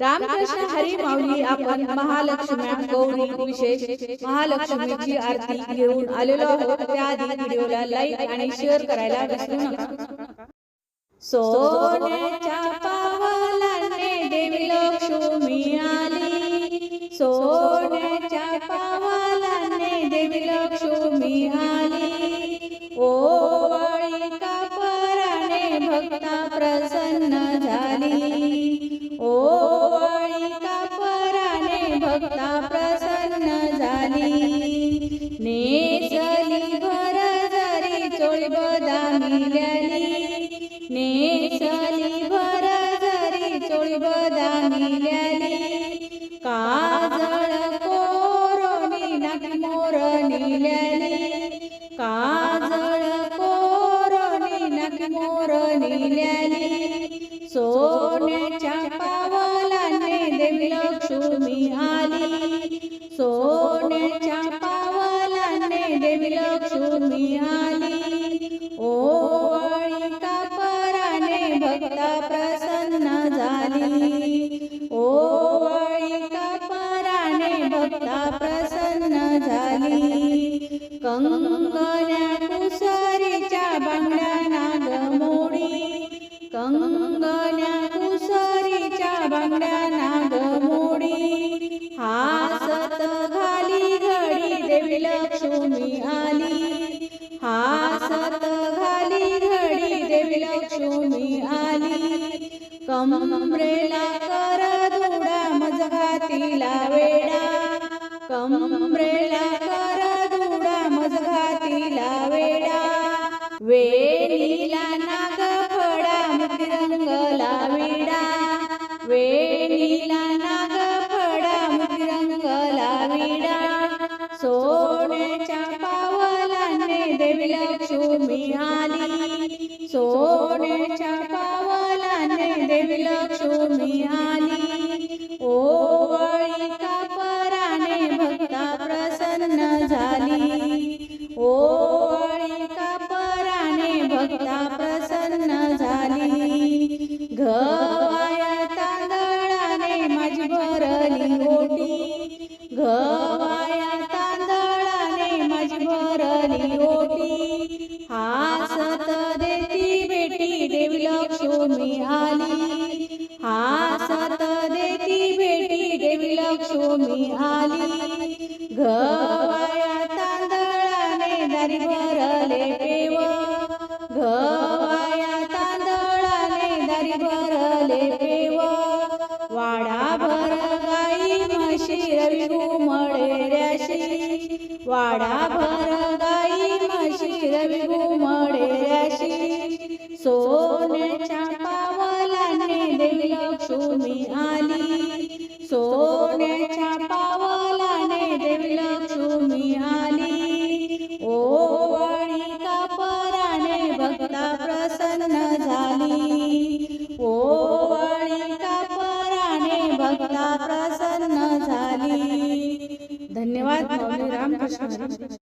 रामकृष्ण हरी माऊली आपण महालक्ष्मी गौरी विशेष महालक्ष्मीची आरती घेऊन आलेलो आहोत. त्याआधी व्हिडिओला लाईक आणि शेअर करायला विसरू नका. सोन्याच्या पावलाने देवी लक्ष्मी आली. सोन्याच्या पावलाने देवी लक्ष्मी आली. ओवाळी कापराने भक्ता प्रसन्न झाली. ঝালি নেশালি ভরা জারি চলব দামি জালি নেশ लक्ष्मी आली ओवाळी कापराने भक्ता प्रसन्न झाली. ओवाळी कापराने भक्ता प्रसन्न झाली. कंगण्या लक्ष्मी आली. कमरेला कर दुडा मजघातीला वेडा. कमरेला कर दुडा मजघातीला वेडा. वेणीला नाग लक्ष्मी आली सोन्याच्या पावलाने देवी लक्ष्मी आली ओवाळी कापराने भक्ता प्रसन्न झाली. ओवाळी कापराने भक्ता प्रसन्न झाली. घ तांदळाने माझी भरली ओटी. गवाया तांदळाने माझी भरली ओटी. लक्ष्मी आली. हासत देती बेटी देवी लक्ष्मी आली. गवाया तांदळाने दारी भरले पेव. गवाया तांदळाने दारी भरले पेव. वाडा भर गाई म्हशी रवी घुमडेऱ्याशी वाडा भर गाई म्हशी रवी घुमडेऱ्याशी सोन्याच्या कापराने प्रसन्न झाली. ओवाळी कापराने भक्ता प्रसन्न झाली. धन्यवाद रामकृष्ण